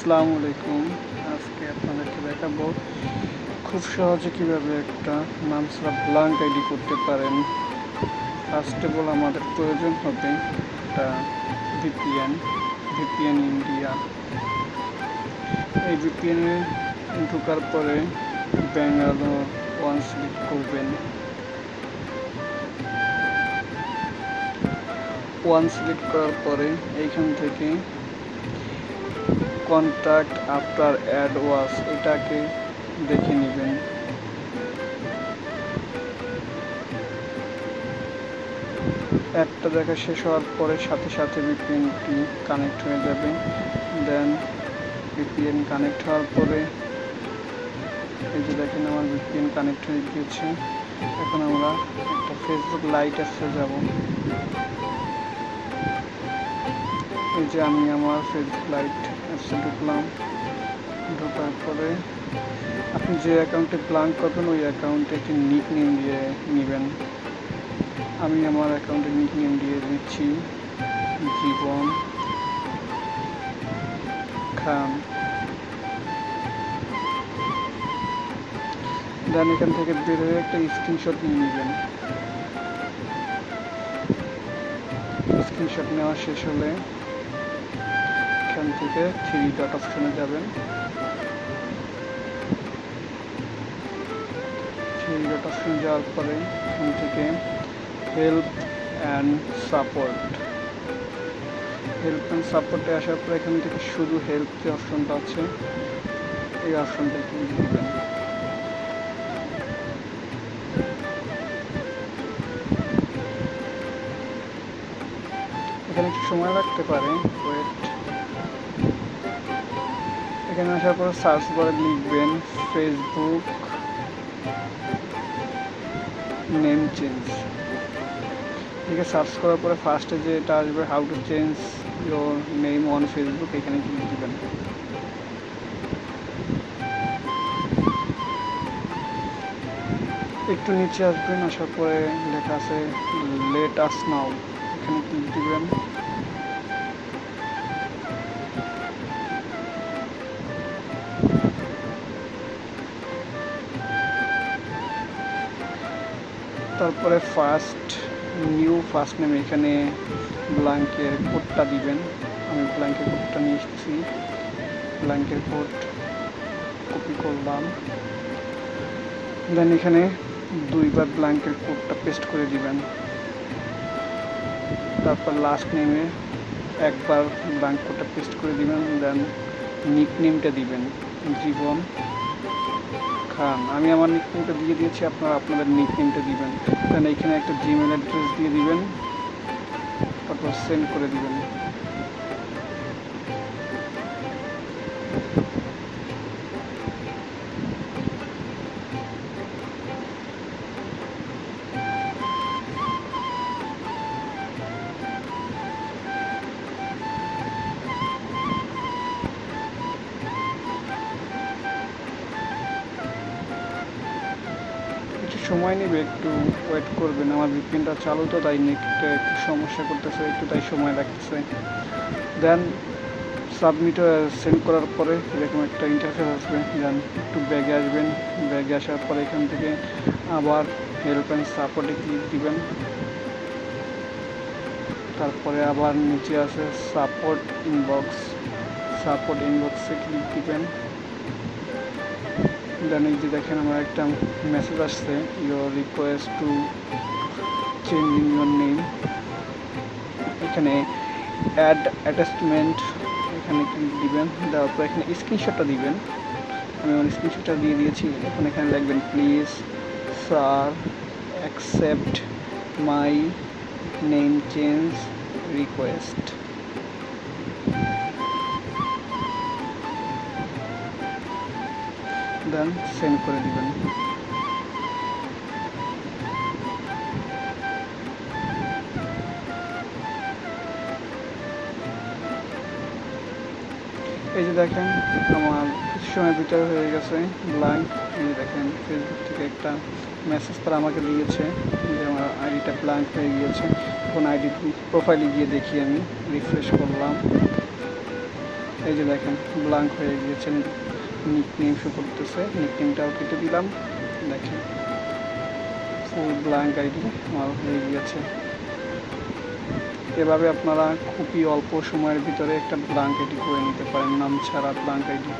আসসালামু আলাইকুম। আজকে আপনাদেরকে দেখাবো? খুব সহজে কীভাবে একটা নাম ছাড়া ব্লাঙ্ক আইডি করতে পারেন। ফার্স্ট অফ অল আমাদের প্রয়োজন হবে একটা ভিপিএন ভিপিএন ইন্ডিয়া এই ভিপিএনে ঢোকার পরে ব্যাঙ্গালোর ওয়ান সিলেক্ট করবেন। ওয়ান সিলেক্ট করার পরে এইখান থেকে কন্ট্যাক্ট আফটার অ্যাড ওয়াস এটাকে দেখে নেবেন। অ্যাডটা দেখা শেষ হওয়ার পরে সাথে সাথে ভিপিএনটি কানেক্ট হয়ে যাবে। দেন ভিপিএন কানেক্ট হওয়ার পরে এই যে দেখেন আমার ভিপিএন কানেক্ট হয়ে গিয়েছে। এখন আমরা একটা ফেসবুক লাইট আসতে যাব। এই যে আমি আমার ফেসবুক লাইট অ্যাপসে ঢুকলাম। ঢোকার পরে আপনি যে অ্যাকাউন্টে প্ল্যান করবেন, ওই অ্যাকাউন্টে একটি নিক নেম দিয়ে নেবেন। আমি আমার অ্যাকাউন্টে নিক নেম দিয়ে দিচ্ছি জীবন খান। দেন এখান থেকে বের হয়ে একটা স্ক্রিনশট নিয়ে নেবেন। স্ক্রিনশট নেওয়া শেষ হলে থেকে থ্রি ডট অপশনে যাবেন। থ্রি ডট অপশনে যাওয়ার পরে এখান থেকে help and support help and সাপোর্টে আসার পরে এখান থেকে শুধু হেল্প যে অপশনটা আছে, এই অপশনটা ক্লিক দিবেন এখানে একটু সময় লাগতে পারে ওয়েট এখানে আসার পর সার্চ করে লিখবেন ফেসবুক নেম চেঞ্জ। এখানে সার্চ করার পরে ফার্স্টে যে এটা আসবে how to change your name on Facebook এখানে ক্লিক দিবেন। একটু নিচে আসবেন, আসার পরে লেখা আছে লেট আস নাও এখানে ক্লিক দিবেন। তারপরে ফার্স্ট নিউ ফার্স্ট নেম এখানে ব্ল্যাঙ্কের কোডটা দিবেন। আমি ব্ল্যাঙ্কের কোডটা নিয়ে এসেছি। ব্ল্যাঙ্কের কোড কপি করলাম। দেন এখানে দুইবার ব্ল্যাঙ্কের কোডটা পেস্ট করে দিবেন। তারপর লাস্ট নেমে একবার ব্ল্যাঙ্ক কোডটা পেস্ট করে দিবেন। দেন নিক নেমটা দিবেন, জীবন। খান আমি আমার নিক নেমটা দিয়ে দিয়েছি, আপনারা আপনাদের নিক নেমটা দিবেন। দেন এখানে একটা জিমেল অ্যাড্রেস দিয়ে দিবেন, তারপর সেন্ড করে দিবেন। সময় নেবে, একটু ওয়েট করবেন। আমার ভিপিএনটা চালু তো, তাই নেটটা একটু সমস্যা করতেছে, একটু তাই সময় লাগতেছে। দেন সাবমিট সেন্ড করার পরে এরকম একটা ইন্টারফেস আসবে দেন একটু ব্যাগে আসবেন। ব্যাগে আসার পরে এখান থেকে আবার হেল্প অ্যান্ড সাপোর্টে ক্লিক দিবেন। তারপরে আবার নিচে আছে সাপোর্ট ইনবক্স সাপোর্ট ইনবক্সে ক্লিক দিবেন। দেন এই যে দেখেন আমার একটা মেসেজ আসছে your request to changing your name এখানে অ্যাড অ্যাটাচমেন্ট এখানে দিবেন, দেওয়ার পর এখানে স্ক্রিনশটটা দিবেন। আমি আমার স্ক্রিনশটটা দিয়ে দিয়েছি, এখন এখানে লিখবেন please sir accept my name change request then send করে দিবেন। এই যে দেখেন, আমার কিছু সময় ভিতরে হয়ে গেছে ব্ল্যাঙ্ক এই যে দেখেন ফেসবুক থেকে একটা মেসেজ তারা আমাকে দিয়েছে যে আমার আইডিটা ব্ল্যাঙ্ক হয়ে গিয়েছে। এখন আইডি প্রোফাইলে গিয়ে দেখি আমি রিফ্রেশ করলাম। এই যে দেখেন ব্লাঙ্ক হয়ে গিয়েছে। নিক নেম শো করতেছে নিকনেমটাও কেটে দিলাম। দেখেন ফুল ব্ল্যাঙ্ক আইডি আমার হয়ে গিয়েছে। এভাবে আপনারা খুবই অল্প সময়ের ভিতরে একটা ব্ল্যাঙ্ক আইডি করে নিতে পারেন, নাম ছাড়া ব্ল্যাঙ্ক আইডি